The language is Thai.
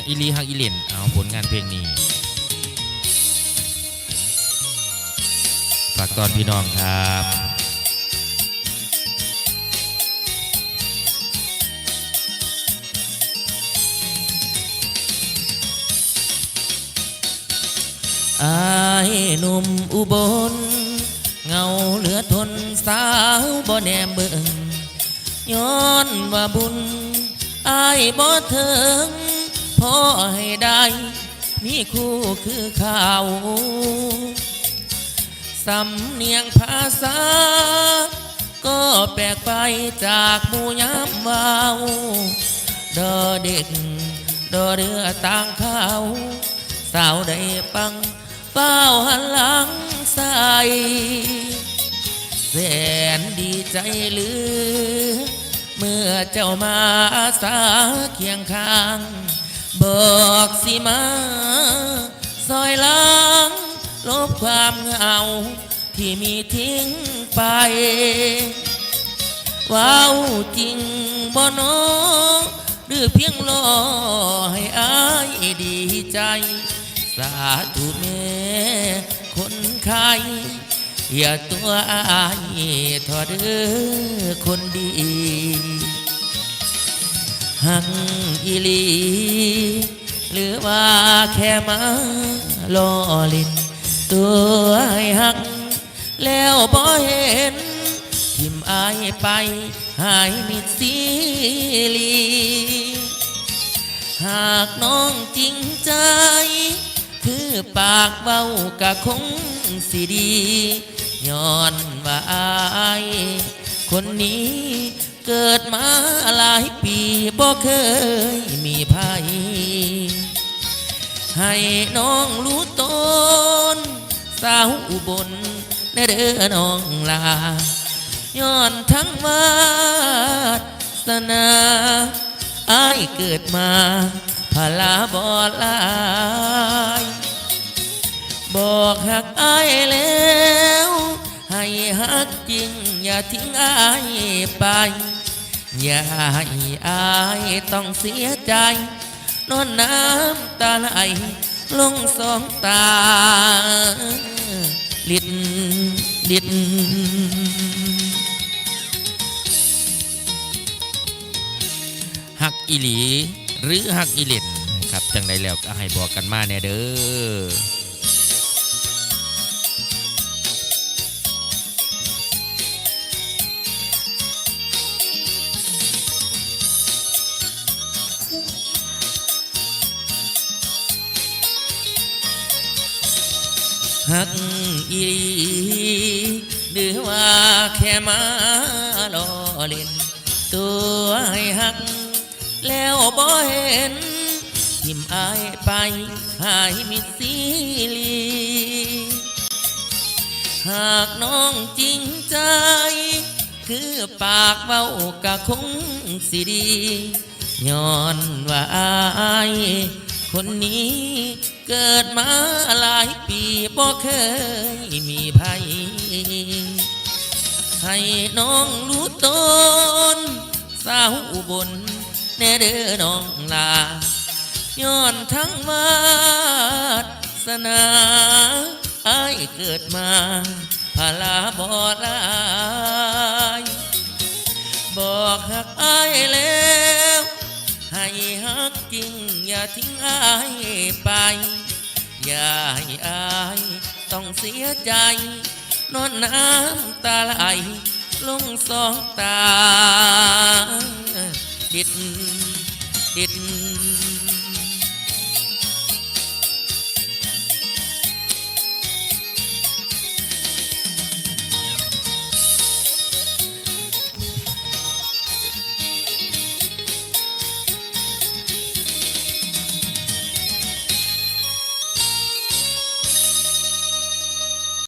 ฮักอีลีฮักอีเลนเอาผลงานเพลงนี้ฝากตอนพี่น้องครับอายหนุ่มอุบล เงาเหลือทนสาวบ่แนมเบิ่งย้อนว่าบุญอายบ่ถึง พ่อให้ได้ มีคู่คือเขาสำเนียงภาษา ก็แปลกไปจากมูยามวาวดอเด็กดอเรือต่างเขาสาวได้ปังเฝ้าหันหลังใส่แสนดีใจเหลือ เมื่อเจ้ามาอาสาเคียงข้าง บอกสิมาซอยล้างลบความเหงาที่มีทิ้งไปว้าวจริงบ่นอหรือเพียงรอให้อายดีใจ สาธุแม่คนไข้อย่าตัวอายทอดเด้อคนดี หักอีลี หรือว่าแค่มาล้อลิน ตัวให้หัก แล้วบ่เห็น ทิมอายไป หายมิดซีลี หากน้องจริงใจ คือปากเว้ากะคงสิดีย้อนว่าอาย คนนี้เกิดมาหลายปี บ่เคยมีภัย ให้น้องรู้ตน สาวอุบลในเด้อน้องลาย้อนทั้งวาสนาอายเกิดมาพลาบอลายบอกหักอายแล้ว ให้หักจริงอย่าทิ้งอายไป อย่าให้อายต้องเสียใจ นอนน้ำตาไหลลงสองตา ลิดลิดหักอีหลีหรือหักอีเหลนนะครับ จังใดแล้วก็ให้บอกกันมาแน่เด้อ หักอีหรือว่าแค่มาล้อเล่น ตัวให้หัก แล้วบ่เห็นทิมอายไปหายมิดซีลีหากน้องจริงใจ คือปากเว้ากะคงสิดีย้อนว่าอาย คนนี้เกิดมาหลายปีบ่เคยมีภัยให้น้องรู้ตนสาวอุบลแน่เด้อน้องลาย้อนทั้งวาสนาไอายเกิดมาพาลาบอดลาย บอกหักไอายแล้ว ให้ฮักจริง อย่าทิ้งอายไป อย่าให้อายต้องเสียใจ นอนน้ำตาไหลลงสองตา ดิดดิด